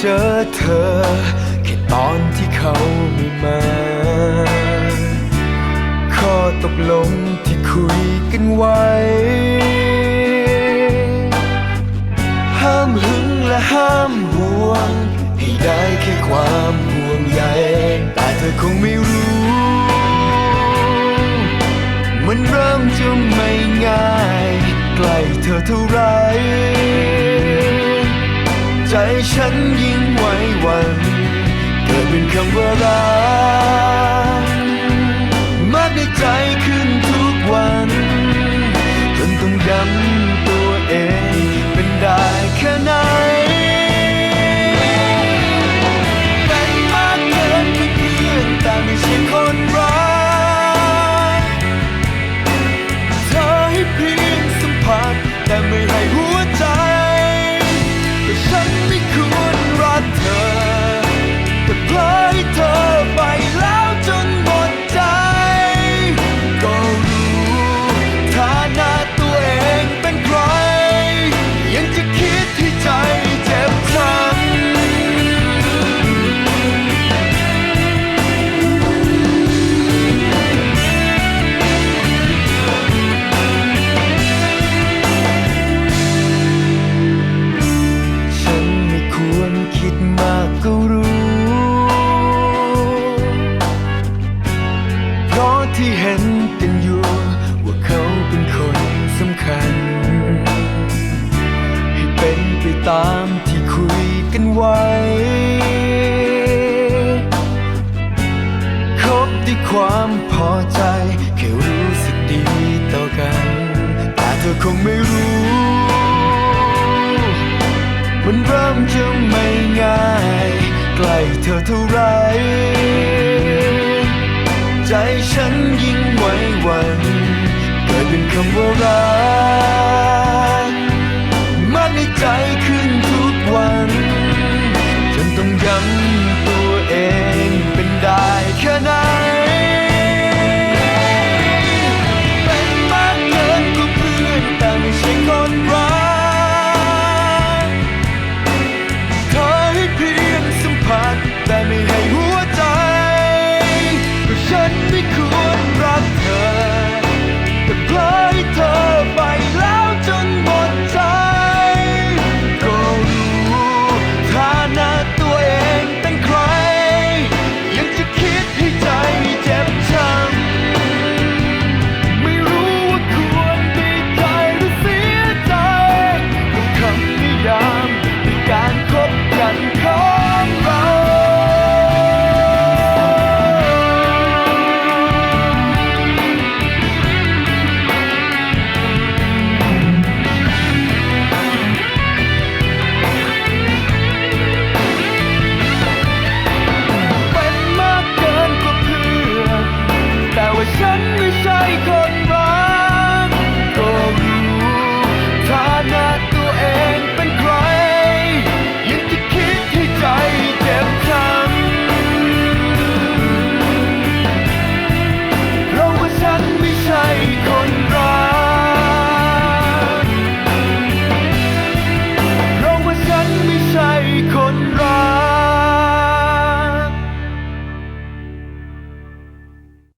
เจอเธอ แค่ตอนที่เขาไม่มาข้อตกลงที่คุยกันไว้ ห้ามหึงและห้ามห่วง ให้ได้แค่ความห่วงใยแต่เธอคงไม่รู้ มันเริ่มจะไม่ง่าย ใกล้เธอเท่าไร ฉันยิ่งไว้วันเกิดเป็นคำว่ารักมากในใจคือ ที่เห็นกันอยู่ ว่าเขาเป็นคนสำคัญ ให้เป็นไปตามที่คุยกันไว้คบด้วยความพอใจ แค่รู้สึกดีต่อกัน แต่เธอคงไม่รู้ มันเริ่มจะไม่ง่าย ใกล้เธอเท่าไร ใจฉั